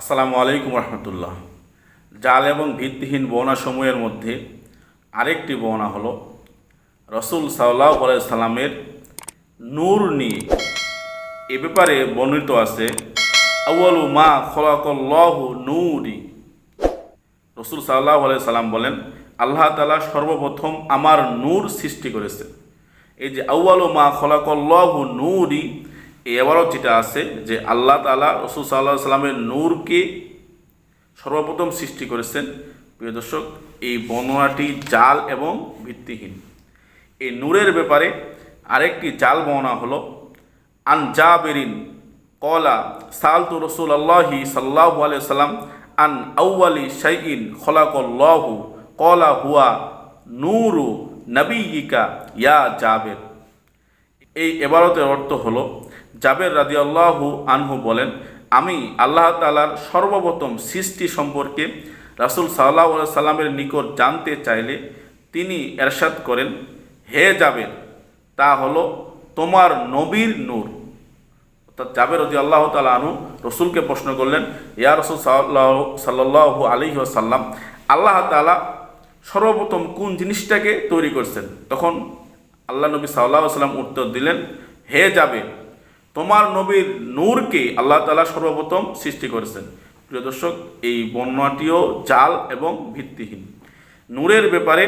আসসালামু আলাইকুম রহমতুল্লাহ। জাল এবং ভিত্তিহীন বর্ণাসমূহের মধ্যে আরেকটি বর্ণা হলো রসুল সাল্লাহ সাল্লামের নূর নিয়ে। এ ব্যাপারে বর্ণিত আছে, আউয়ালু মা খলাকল্লাহু নূরি। রসুল সাল্লাহ সাল্লাম বলেন, আল্লাহ তালা সর্বপ্রথম আমার নূর সৃষ্টি করেছে এই যে, আউয়ালু মা খলাকল্লাহু নূরি এবারও যেটা আছে যে আল্লাহ তালা রসুল সাল্লাহ সাল্লামের নূরকে সর্বপ্রথম সৃষ্টি করেছেন। প্রিয় দর্শক, এই বর্ণনাটি জাল এবং ভিত্তিহীন। এই নূরের ব্যাপারে আরেকটি জাল বর্ণনা হলো, আন জাবেরিন কলা সালতু রসুল আল্লাহি সাল্লাহ সাল্লাম, আন আউ্বালি শাইইন খলাকল্লাহু কলা হুয়া নূরু নবীকা ইয়া জাবের। এই এবারতের অর্থ হলো জাবের রাদি আল্লাহু আনহু বলেন, আমি আল্লাহ তালার সর্বপ্রথম সৃষ্টি সম্পর্কে রাসুল সাল্লাহ সাল্লামের নিকট জানতে চাইলে তিনি এরশাদ করেন, হে জাবের, তা হলো তোমার নবীর নূর। অর্থাৎ জাবের রদি আল্লাহ তালা আনু রসুলকে প্রশ্ন করলেন, ইয়া রসুল সাল্লাহ সাল্লাহ আলী সাল্লাম আল্লাহ তালা সর্বপ্রথম কোন জিনিসটাকে তৈরি করছেন? তখন আল্লাহ নবী সাল্লাহ সাল্লাম উত্তর দিলেন, হে যাবে তোমার নবীর নূরকে আল্লাহ তালা সর্বপ্রথম সৃষ্টি করেছেন। প্রিয় দর্শক, এই বর্ণনাটিও জাল এবং ভিত্তিহীন। নূরের ব্যাপারে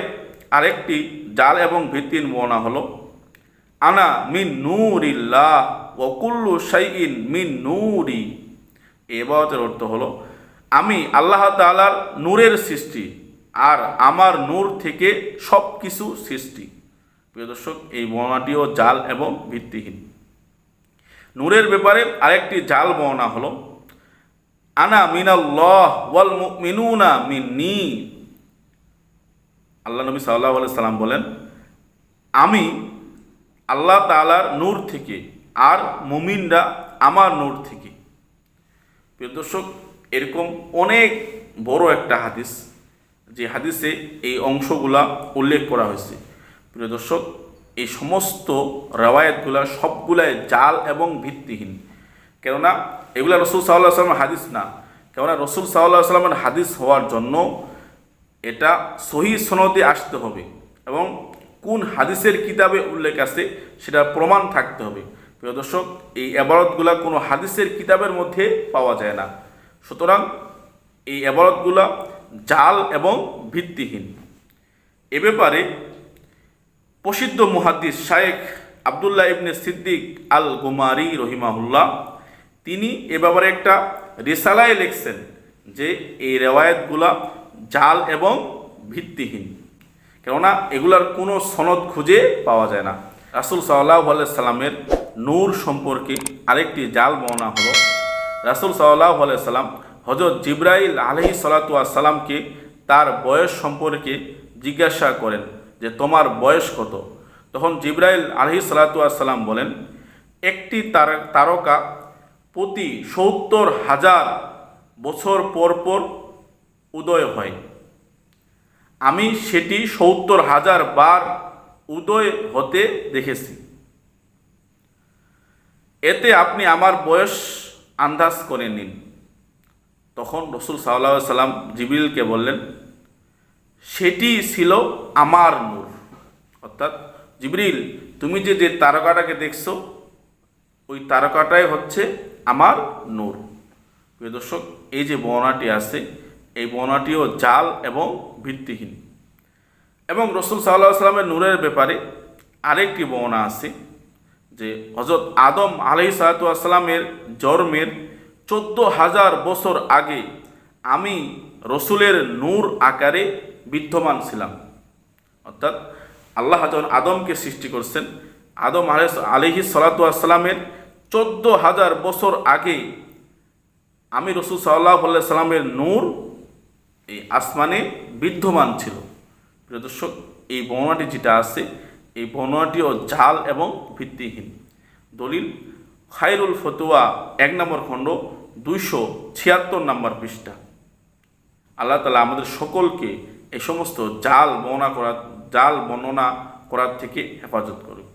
আরেকটি জাল এবং ভিত্তিহীন বর্ণনা হলো, আনা মিন নূরিল্লাহ ওকুল্লু শাইইন মিন নূরি। এই বাবতের অর্থ হলো, আমি আল্লাহ তালার নূরের সৃষ্টি আর আমার নূর থেকে সব কিছু সৃষ্টি। প্রিয় দর্শক, এই বর্ণনাটিও জাল এবং ভিত্তিহীন। নূরের ব্যাপারে আরেকটি জাল বর্ণনা হলো, আনা মিনাল্লাহ ওয়াল মিনুনা মিন্নি। আল্লাহ নবী সাল্লাহ সাল্লাম বলেন, আমি আল্লাহ তালার নূর থেকে আর মুমিনরা আমার নূর থেকে। প্রিয় দর্শক, এরকম অনেক বড় একটা হাদিস, যে হাদিসে এই অংশগুলা উল্লেখ করা হয়েছে। প্রিয় দর্শক এই সমস্ত রেওয়ায়তগুলা সবগুলাই জাল এবং ভিত্তিহীন। কেননা এগুলা রসুল সাল্লাহ সাল্লামের হাদিস না। কেননা রসুল সাল্লাহ সাল্লামের হাদিস হওয়ার জন্য এটা সহি সনদে আসতে হবে এবং কোন হাদিসের কিতাবে উল্লেখ আছে সেটা প্রমাণ থাকতে হবে। প্রিয় দর্শক, এই আবারতগুলা কোনো হাদিসের কিতাবের মধ্যে পাওয়া যায় না। সুতরাং এই আবারতগুলা জাল এবং ভিত্তিহীন। এ ব্যাপারে প্রসিদ্ধ মুহাদ্দিস শায়েখ আবদুল্লাহ ইবনে সিদ্দিক আল গুমারি রহিমাহুল্লাহ, তিনি এ ব্যাপারে একটা রেসালায় লিখছেন যে এই রেওয়ায়তগুলা জাল এবং ভিত্তিহীন। কেননা এগুলার কোনো সনদ খুঁজে পাওয়া যায় না। রাসুল সাল্লাহ সাল্লামের নূর সম্পর্কে আরেকটি জাল বর্ণনা হলো, রাসুল সাল্লাহ সাল্লাম হজরত জিব্রাইল আলহি সাল্লাতুয়াসাল্লামকে তার বয়স সম্পর্কে জিজ্ঞাসা করেন। যে তোমার বয়স কত? তখন জিব্রাইল আলহি সাল্লাতুয়াসাল্লাম বলেন, একটি তার, তারকা প্রতি সত্তর হাজার বছর পর পর উদয় হয়। আমি সেটি সত্তর হাজার বার উদয় হতে দেখেছি। এতে আপনি আমার বয়স আন্দাজ করে নিন। তখন রসুল সাল্লাহ সাল্লাম জিবিলকে বললেন সেটি ছিল আমার নূর। অর্থাৎ জিবরিল, তুমি যে যে তারকাটাকে দেখছ, ওই তারকাটাই হচ্ছে আমার নূর। প্রিয় দর্শক, এই যে বর্ণাটি আছে, এই বর্ণাটিও জাল এবং ভিত্তিহীন। এবং রসুল সাল্লাহ সাল্লামের নূরের ব্যাপারে আরেকটি বর্ণনা আছে, যে হজরত আদম আলহি সালাতামের জন্মের চোদ্দ হাজার বছর আগে আমি রসুলের নূর আকারে বিদ্যমান ছিলাম। অর্থাৎ আল্লাহ যখন আদমকে সৃষ্টি করছেন, আদম আলহি সালাতামের চোদ্দ হাজার বছর আগে আমি রসুল সাল্লাহ সাল্লামের নূর এই আসমানে বিদ্যমান ছিল। প্রিয় দর্শক, এই বর্ণনাটি যেটা আছে, এই বর্ণনাটিও জাল এবং ভিত্তিহীন। দলিল, খায়রুল ফতুয়া এক নম্বর খণ্ড, দুইশো ছিয়াত্তর নম্বর পৃষ্ঠা। আল্লাহ তালা আমাদের সকলকে এই সমস্ত জাল বর্ণনা করা জাল বর্ণনা করার থেকে হেফাজত করুক।